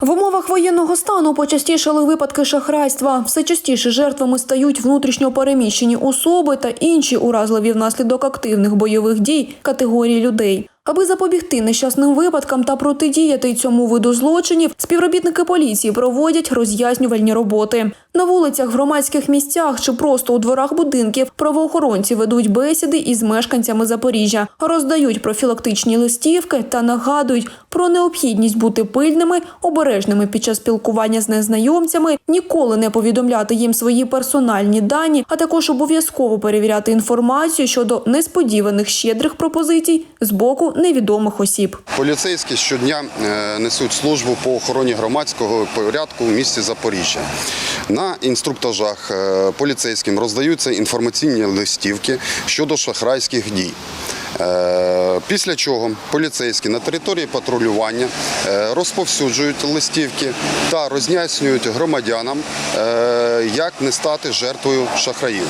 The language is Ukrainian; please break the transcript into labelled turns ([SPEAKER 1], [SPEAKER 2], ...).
[SPEAKER 1] В умовах воєнного стану почастішали випадки шахрайства. Все частіше жертвами стають внутрішньо переміщені особи та інші уразливі внаслідок активних бойових дій категорії людей. Аби запобігти нещасним випадкам та протидіяти цьому виду злочинів, співробітники поліції проводять роз'яснювальні роботи. На вулицях, громадських місцях чи просто у дворах будинків правоохоронці ведуть бесіди із мешканцями Запоріжжя, роздають профілактичні листівки та нагадують про необхідність бути пильними, обережними під час спілкування з незнайомцями, ніколи не повідомляти їм свої персональні дані, а також обов'язково перевіряти інформацію щодо несподіваних щедрих пропозицій з боку невідомих осіб.
[SPEAKER 2] Поліцейські щодня е, несуть службу по охороні громадського порядку в місті Запоріжжя. На інструктажах е, поліцейським роздаються інформаційні листівки щодо шахрайських дій. Е, Після чого поліцейські на території патрулювання розповсюджують листівки та роз'яснюють громадянам, як не стати жертвою шахраїв.